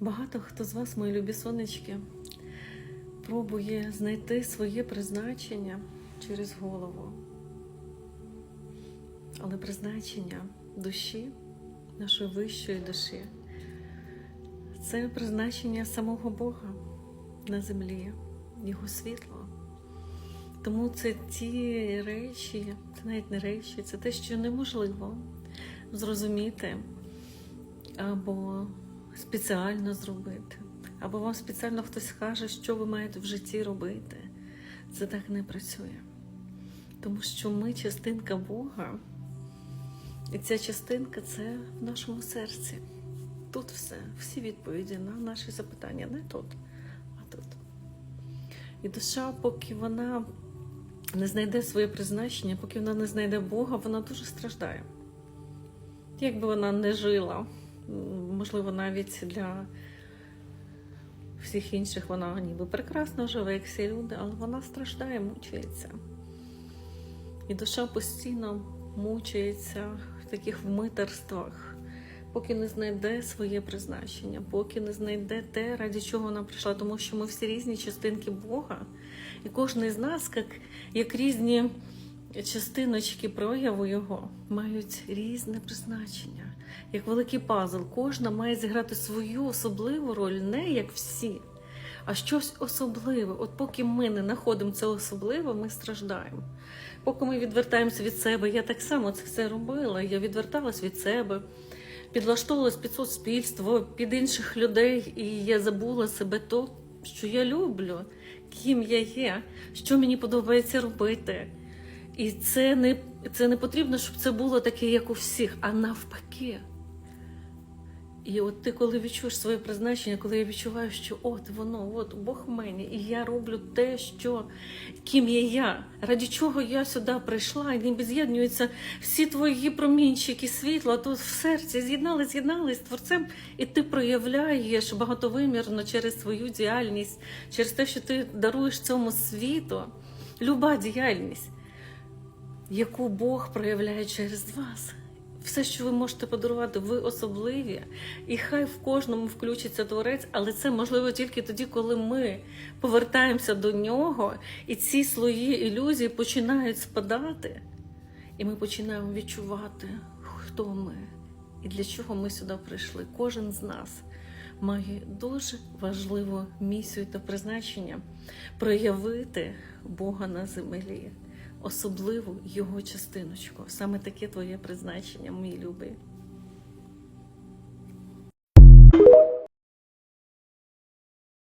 Багато хто з вас, мої любі сонечки, пробує знайти своє призначення через голову. Але призначення душі, нашої вищої душі, це призначення самого Бога на землі, Його світло. Тому це ті речі, це навіть не речі, це те, що неможливо зрозуміти або спеціально зробити, або вам спеціально хтось каже, що ви маєте в житті робити. Це так не працює. Тому що ми частинка Бога, і ця частинка це в нашому серці. Тут все, всі відповіді на наші запитання, не тут, а тут. І душа, поки вона не знайде своє призначення, поки вона не знайде Бога, вона дуже страждає. Якби вона не жила, можливо, навіть для всіх інших вона ніби прекрасно живе, як всі люди, але вона страждає, мучається. І душа постійно мучається в таких вмитерствах, поки не знайде своє призначення, поки не знайде те, ради чого вона прийшла, тому що ми всі різні частинки Бога, і кожен з нас, як, як різні частиночки прояву Його, мають різне призначення. Як великий пазл, кожна має зіграти свою особливу роль, не як всі, а щось особливе. От поки ми не знаходимо це особливе, ми страждаємо. Поки ми відвертаємося від себе, я так само це все робила. Я відверталась від себе, підлаштовувалась під суспільство, під інших людей, і я забула себе то, що я люблю, ким я є, що мені подобається робити. І це не, це не потрібно, щоб це було таке, як у всіх, а навпаки. І от ти, коли відчуєш своє призначення, коли я відчуваю, що от воно, от Бог в мені, і я роблю те, що ким є я, раді чого я сюди прийшла, і ніби з'єднуються всі твої промінчики світла, тут в серці з'єднались, з'єднались з творцем, і ти проявляєш багатовимірно через свою діяльність, через те, що ти даруєш цьому світу, люба діяльність яку Бог проявляє через вас. Все, що ви можете подарувати, ви особливі, і хай в кожному включиться творець, але це можливо тільки тоді, коли ми повертаємося до нього, і ці слої ілюзій починають спадати, і ми починаємо відчувати, хто ми і для чого ми сюди прийшли. Кожен з нас має дуже важливу місію та призначення проявити Бога на землі особливу його частиночку. Саме таке твоє призначення, мій любий.